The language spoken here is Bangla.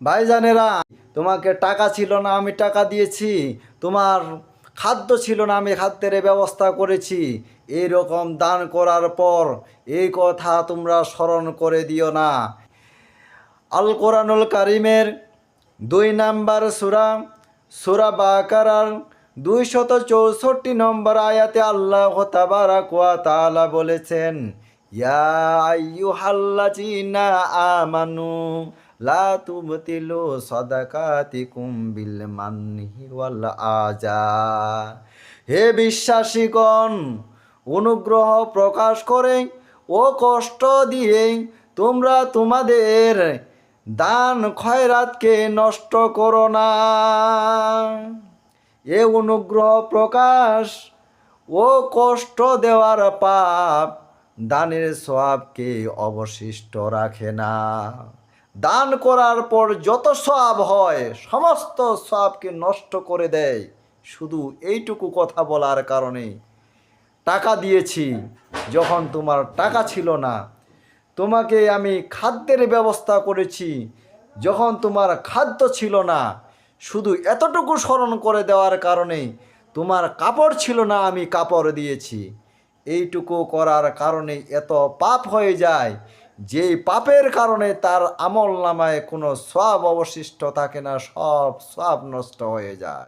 ভাইজানেরা, তোমাকে টাকা ছিল না, আমি টাকা দিয়েছি। তোমার খাদ্য ছিল না, আমি খাদ্যের ব্যবস্থা করেছি। এই রকম দান করার পর এই কথা তোমরা স্মরণ করে দিও না। আল কোরআনুল কারিমের দুই নাম্বার সুরা সুরা বাকারার দুইশত চৌষট্টি নম্বর আয়াতে আল্লাহ তাআলা বলেছেন, ইয়া আমানু লা তুবতিলু সাদাকাতিকুম বিল মানহি ওয়াল আজা। হে বিশ্বাসীগণ, অনুগ্রহ প্রকাশ করে ও কষ্ট দিয়ে তোমরা তোমাদের দান খয়রাতকে নষ্ট করো না। এ অনুগ্রহ প্রকাশ ও কষ্ট দেওয়ার পাপ দানের সওয়াবকে অবশিষ্ট রাখে না। দান করার পর যত সওয়াব হয়, সমস্ত সওয়াবকে নষ্ট করে দেয়। শুধু এইটুকু কথা বলার কারণে। টাকা দিয়েছি, যখন তোমার টাকা ছিল না। তোমাকে আমি খাদ্যের ব্যবস্থা করেছি, যখন তোমার খাদ্য ছিল না। শুধু এতটুকু স্মরণ করে দেওয়ার কারণে তোমার কাপড় ছিল না, আমি কাপড় দিয়েছি। এইটুকু করার কারণে এত পাপ হয়ে যায় যেই পাপের কারণে তার আমল নামায় কোনো সব অবশিষ্ট থাকে না, সব সব নষ্ট হয়ে যায়।